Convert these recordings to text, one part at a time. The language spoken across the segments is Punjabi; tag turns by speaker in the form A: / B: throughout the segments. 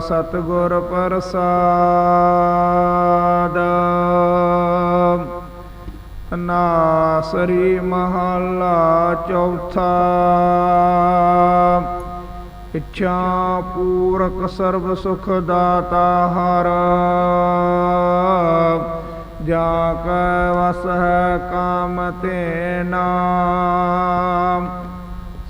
A: ਸਤਿਗੁਰ ਪ੍ਰਸਾਦ। ਨਾਸਰੀ ਮਹੱਲਾ ਚੌਥਾ। ਇੱਛਾ ਪੂਰਕ ਸਰਬ ਸੁਖ ਦਾਤਾ ਹਰ। ਜਾ ਕੈ ਵਸ ਹੈ ਕਾਮ ਤੇ ਨਾਮ।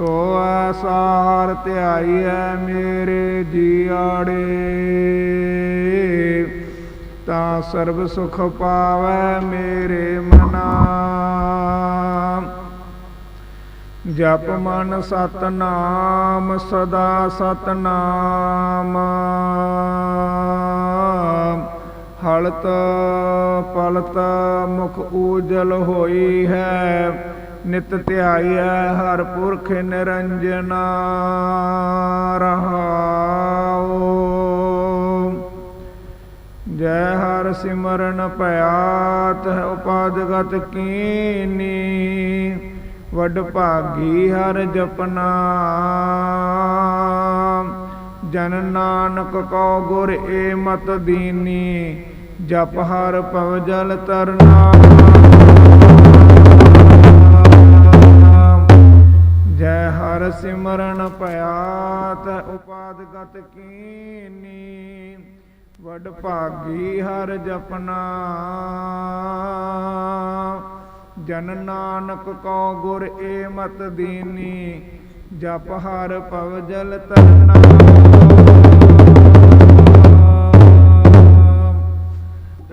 A: ਸੋ ਐਸਾ ਹਰ ਧਿਆਈਐ ਮੇਰੇ ਜੀਆੜੇ ਤਾਂ ਸਰਬ ਸੁਖ ਪਾਵੈ ਮੇਰੇ ਮਨਾ। ਜਪ ਮਨ ਸਤਨਾਮ, ਸਦਾ ਸਤਨਾਮ। ਹਲਤ ਪਲਤ ਮੁਖ ਊਜਲ ਹੋਈ ਹੈ। ਨਿਤ ਧਿਆਈਐ ਹਰ ਪੁਰਖ ਨਿਰੰਜਨਾ ਰਹਾਉ। ਜੈ ਹਰ ਸਿਮਰਨ ਭਿਆਤ ਉਪਾਦਗਤ ਕੀਨੀ। ਵਡ ਭਾਗੀ ਹਰ ਜਪਨਾ। ਜਨ ਨਾਨਕ ਕੋ ਗੁਰ ਏ ਮਤ ਦੀਨੀ, ਜਪ ਹਰ ਪਵ ਜਲ ਤਰਨਾ। ਉਪਾਦਗਤ ਕੀਨੀ, ਵਡ ਭਾਗੀ ਹਰ ਜਪਨਾ। ਜਨ ਨਾਨਕ ਕੋ ਗੁਰ ਏ ਮਤ ਦੀਨੀ, ਜਪ ਹਰ ਪਵ ਜਲ ਤਰਨਾ।